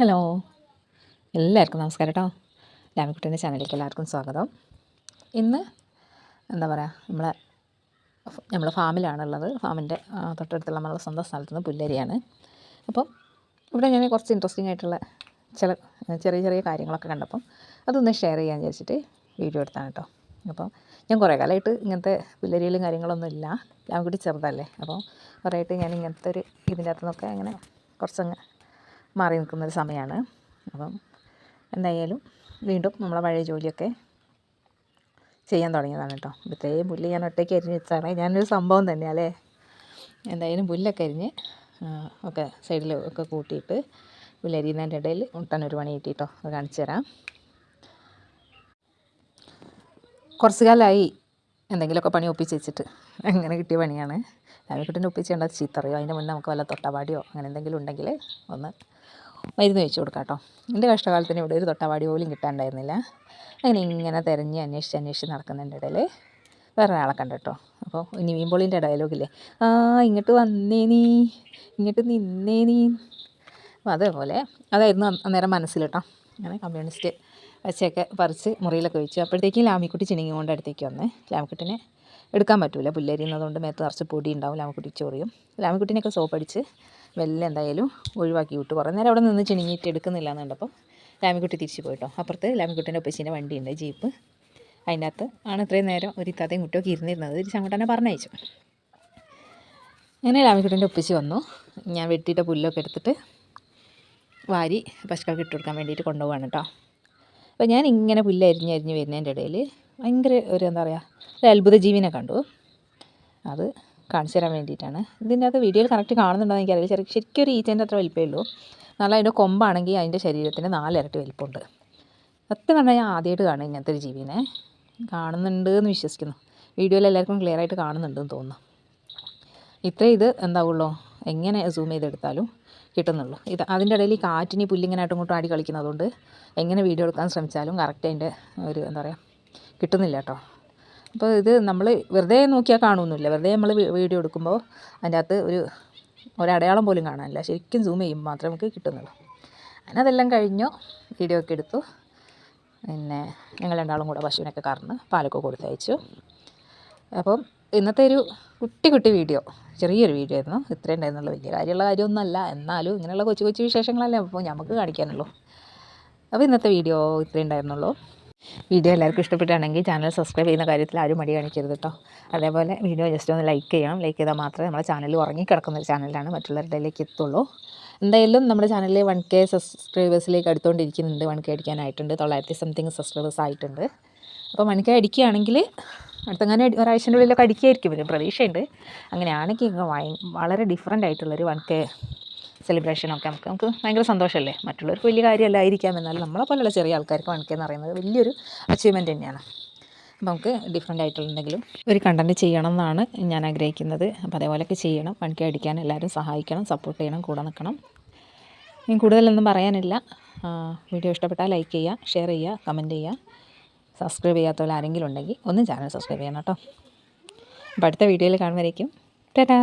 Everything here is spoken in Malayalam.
ഹലോ എല്ലാവർക്കും നമസ്കാരം കേട്ടോ ലാമിക്കുട്ടന്റെ ചാനലിലേക്ക് എല്ലാവർക്കും സ്വാഗതം. ഇന്ന് എന്താ പറയുക നമ്മളെ നമ്മളെ ഫാമിലാണുള്ളത്. ഫാമിന്റെ തൊട്ടടുത്തുള്ള നമ്മളെ സ്വന്തം സ്ഥലത്ത് നിന്ന് പുല്ലരിയാണ്. അപ്പം ഇവിടെ ഞാൻ കുറച്ച് ഇൻട്രസ്റ്റിംഗ് ആയിട്ടുള്ള ചില ചെറിയ ചെറിയ കാര്യങ്ങളൊക്കെ കണ്ടപ്പം അതൊന്ന് ഷെയർ ചെയ്യാൻ വിചാരിച്ചിട്ട് വീഡിയോ എടുത്താണ് കേട്ടോ അപ്പോൾ ഞാൻ കുറേ കാലമായിട്ട് ഇങ്ങനത്തെ പുല്ലരിയിലും കാര്യങ്ങളൊന്നും ഇല്ല. ലാമിക്കുട്ടി ചെറുതല്ലേ. അപ്പോൾ കുറേ ആയിട്ട് ഞാൻ ഇങ്ങനത്തെ ഒരു ഇതിന്റെ അകത്തു നിന്നൊക്കെ അങ്ങനെ കുറച്ചങ്ങ് മാറി നിൽക്കുന്നൊരു സമയമാണ്. അപ്പം എന്തായാലും വീണ്ടും നമ്മളെ പഴയ ജോലിയൊക്കെ ചെയ്യാൻ തുടങ്ങിയതാണ് കേട്ടോ. ഇത്രയും പുല്ല് ഞാൻ ഒറ്റയ്ക്ക് അരിഞ്ഞ് വെച്ചാണ് ഞാനൊരു സംഭവം തന്നെയാണ് അല്ലേ എന്തായാലും പുല്ലൊക്കെ അരിഞ്ഞ് ഒക്കെ സൈഡിൽ ഒക്കെ കൂട്ടിയിട്ട് പുല്ലരിയുന്നതിന്റെ ഇടയിൽ മുട്ടൻ ഒരു പണി കിട്ടിയിട്ടോ. അത് കാണിച്ചു തരാം. കുറച്ച് കാലമായി എന്തെങ്കിലുമൊക്കെ പണി ഒപ്പിച്ച് വെച്ചിട്ട് അങ്ങനെ കിട്ടിയ പണിയാണ്. രാവിലെ ഒപ്പിച്ച് കണ്ടാൽ ചീത്തറിയോ? അതിന്റെ മുന്നേ നമുക്ക് വല്ല തൊട്ടപാടിയോ അങ്ങനെ എന്തെങ്കിലും ഉണ്ടെങ്കിൽ ഒന്ന് മരുന്ന് വെച്ച് കൊടുക്കാം കേട്ടോ എന്റെ കഷ്ടകാലത്തിന് ഇവിടെ ഒരു തൊട്ടാവാടി പോലും കിട്ടാണ്ടായിരുന്നില്ല. അങ്ങനെ ഇങ്ങനെ തിരഞ്ഞ് അന്വേഷിച്ച് അന്വേഷിച്ച് നടക്കുന്നതിന്റെ ഇടയിൽ വേറെ ഒരാളെ കണ്ടു കേട്ടോ അപ്പോൾ ഇനി മീൻപൊളിന്റെ ഡയലോഗില്ലേ? ആ ഇങ്ങോട്ട് വന്നേ നീ ഇങ്ങോട്ട് നിന്നേ നീ. അപ്പോൾ അതേപോലെ അതായിരുന്നു അന്ന് അന്നേരം മനസ്സിൽ കേട്ടോ. അങ്ങനെ കമ്മ്യൂണിസ്റ്റ് പച്ചയൊക്കെ പറിച്ച് മുറിയിലൊക്കെ വെച്ചു. അപ്പോഴത്തേക്കും ലാമിക്കുട്ടി ചിണുങ്ങി കൊണ്ട് അടുത്തേക്ക് വന്നേ. ലാമിക്കുട്ടിനെ എടുക്കാൻ പറ്റില്ല പുല്ലരിയുന്നതുകൊണ്ട് മേത്ത് നിറച്ച് പൊടി ഉണ്ടാവും. ലാമിക്കുട്ടി ചൊറിയും. ലാമിക്കുട്ടിനെയൊക്കെ സോപ്പ് അടിച്ച് വെല്ലം എന്തായാലും ഒഴിവാക്കി വിട്ടു. കുറേ നേരം അവിടെ നിന്ന് ചിണുങ്ങിയിട്ട് എടുക്കുന്നില്ല എന്ന് കണ്ടപ്പോൾ ലാമിക്കുട്ടി തിരിച്ച് പോയിട്ടോ. അപ്പുറത്ത് ലാമിക്കുട്ടീന്റെ ഒപ്പച്ചീന്റെ വണ്ടിയുണ്ട്. ജീപ്പ്. അതിനകത്ത് ആണ് ഇത്രയും നേരം ഒരു ഇത്താത്തയും കുട്ടിയൊക്കെ ഇരുന്നിരുന്നത്. തിരിച്ച് അങ്ങോട്ട് പറഞ്ഞയച്ചു. അങ്ങനെ ലാമിക്കുട്ടീന്റെ ഒപ്പിച്ച് വന്നു. ഞാൻ വെട്ടിയിട്ട പുല്ലൊക്കെ എടുത്തിട്ട് വാരി പശുക്കൾക്ക് ഇട്ട് കൊടുക്കാൻ വേണ്ടിയിട്ട് കൊണ്ടുപോവാണ് കേട്ടോ. അപ്പോൾ ഞാൻ ഇങ്ങനെ പുല്ല് അരിഞ്ഞ് അരിഞ്ഞ് വരുന്നതിന്റെ ഇടയിൽ ഭയങ്കര ഒരു എന്താ പറയുക ഒരു അത്ഭുത ജീവിനെ കണ്ടു. അത് കാണിച്ചു തരാൻ വേണ്ടിയിട്ടാണ്. ഇതിന്റെ അകത്ത് വീഡിയോയിൽ കറക്റ്റ് കാണുന്നുണ്ടോ എന്ന് എനിക്കറിയില്ല. ചെറിയ ശരിക്കും ഒരു ഈച്ചേന്റെ അത്ര വലിപ്പമേ ഉള്ളൂ. നല്ല അതിന്റെ കൊമ്പാണെങ്കിൽ അതിന്റെ ശരീരത്തിന് നാലിരട്ടി വലിപ്പമുണ്ട്. സത്യം പറഞ്ഞാൽ ഞാൻ ആദ്യമായിട്ട് കാണും ഇങ്ങനത്തെ ഒരു ജീവിനെ. കാണുന്നുണ്ട് എന്ന് വിശ്വസിക്കുന്നു. വീഡിയോയിൽ എല്ലാവർക്കും ക്ലിയർ ആയിട്ട് കാണുന്നുണ്ടെന്ന് തോന്നുന്നു. ഇത്രേ ഇത് എന്താവുള്ളൂ? എങ്ങനെ സൂം ചെയ്തെടുത്താലും കിട്ടുന്നുള്ളൂ. ഇത് അതിന്റെ ഇടയിൽ ഈ കാറ്റിനി പുല്ലിങ്ങനായിട്ടും ഇങ്ങോട്ടും ആടി കളിക്കുന്നതുകൊണ്ട് എങ്ങനെ വീഡിയോ എടുക്കാൻ ശ്രമിച്ചാലും കറക്റ്റ് അതിന്റെ ഒരു എന്താ പറയുക കിട്ടുന്നില്ല കേട്ടോ അപ്പോൾ ഇത് നമ്മൾ വെറുതെ നോക്കിയാൽ കാണുമൊന്നുമില്ല വെറുതെ നമ്മൾ വീഡിയോ എടുക്കുമ്പോൾ അതിന്റെ അകത്ത് ഒരു ഒരടയാളം പോലും കാണാനില്ല. ശരിക്കും സൂം ചെയ്യുമ്പോൾ മാത്രമേ നമുക്ക് കിട്ടുന്നുള്ളൂ. അങ്ങനെ അതെല്ലാം കഴിഞ്ഞു. വീഡിയോ ഒക്കെ എടുത്തു. പിന്നെ ഞങ്ങൾ രണ്ടാളും കൂടെ പശുവിനൊക്കെ കറന്ന് പാലൊക്കെ കൊടുത്തയച്ചു അപ്പം ഇന്നത്തെ ഒരു കുട്ടി കുട്ടി വീഡിയോ. ചെറിയൊരു വീഡിയോ ആയിരുന്നു. ഇത്രയും ഉണ്ടായിരുന്നുള്ളൂ. വലിയ കാര്യമുള്ള കാര്യമൊന്നുമല്ല. എന്നാലും ഇങ്ങനെയുള്ള കൊച്ചു കൊച്ചു വിശേഷങ്ങളല്ലേ. അപ്പോൾ നമുക്ക് കാണിക്കാനുള്ളൂ. അപ്പോൾ ഇന്നത്തെ വീഡിയോ ഇത്രയും ഉണ്ടായിരുന്നുള്ളൂ. വീഡിയോ എല്ലാവർക്കും ഇഷ്ടപ്പെട്ടാണെങ്കിൽ ചാനൽ സബ്സ്ക്രൈബ് ചെയ്യുന്ന കാര്യത്തിൽ ആരും മടി കാണിക്കരുത് കേട്ടോ അതേപോലെ വീഡിയോ ജസ്റ്റ് ഒന്ന് ലൈക്ക് ചെയ്യണം. ലൈക്ക് ചെയ്താൽ മാത്രമേ നമ്മുടെ ചാനൽ ഉറങ്ങിക്കിടക്കുന്ന ഒരു ചാനലാണ് മറ്റുള്ളവരുടെയിലേക്ക് എത്തുള്ളൂ. എന്തായാലും നമ്മുടെ ചാനലിൽ വൺ കെ സബ്സ്ക്രൈബേഴ്സിലേക്ക് അടുത്തുകൊണ്ടിരിക്കുന്നുണ്ട് വൺ കെ അടിക്കാനായിട്ടുണ്ട്. തൊള്ളായിരത്തി സംതിങ് സബ്സ്ക്രൈബേഴ്സ് ആയിട്ടുണ്ട്. അപ്പോൾ വൺ കെ അടിക്കുകയാണെങ്കിൽ അടുത്തങ്ങനെ ഒരാഴ്ചന്റെ ഉള്ളിലൊക്കെ അടിക്കുകയായിരിക്കും ഒരു പ്രതീക്ഷയുണ്ട്. അങ്ങനെയാണെങ്കിൽ വളരെ ഡിഫറെന്റ് ആയിട്ടുള്ളൊരു വൺ കെ സെലിബ്രേഷനൊക്കെ നമുക്ക് നമുക്ക് ഭയങ്കര സന്തോഷമല്ലേ? മറ്റുള്ളവർക്ക് വലിയ കാര്യമല്ലായിരിക്കാം എന്നാലും നമ്മളെ പോലുള്ള ചെറിയ ആൾക്കാർക്ക് എന്ന് പറയുന്നത് വലിയൊരു അച്ചീവ്മെന്റ് തന്നെയാണ്. അപ്പോൾ നമുക്ക് ഡിഫറെന്റ് ആയിട്ടുണ്ടെങ്കിലും ഒരു കണ്ടന്റ് ചെയ്യണം എന്നാണ് ഞാൻ ആഗ്രഹിക്കുന്നത്. അപ്പോൾ അതേപോലെയൊക്കെ ചെയ്യണം. പണിക്ക് അടിക്കാൻ എല്ലാവരും സഹായിക്കണം സപ്പോർട്ട് ചെയ്യണം കൂടെ നിൽക്കണം. ഇനി കൂടുതലൊന്നും പറയാനില്ല. വീഡിയോ ഇഷ്ടപ്പെട്ടാൽ ലൈക്ക് ചെയ്യുക ഷെയർ ചെയ്യുക കമന്റ് ചെയ്യുക. സബ്സ്ക്രൈബ് ചെയ്യാത്തവർ ആരെങ്കിലും ഉണ്ടെങ്കിൽ ഒന്ന് ചാനൽ സബ്സ്ക്രൈബ് ചെയ്യണം കേട്ടോ. അപ്പോൾ അടുത്ത വീഡിയോയിൽ കാണുമ്പോഴേക്കും ടാറ്റാ!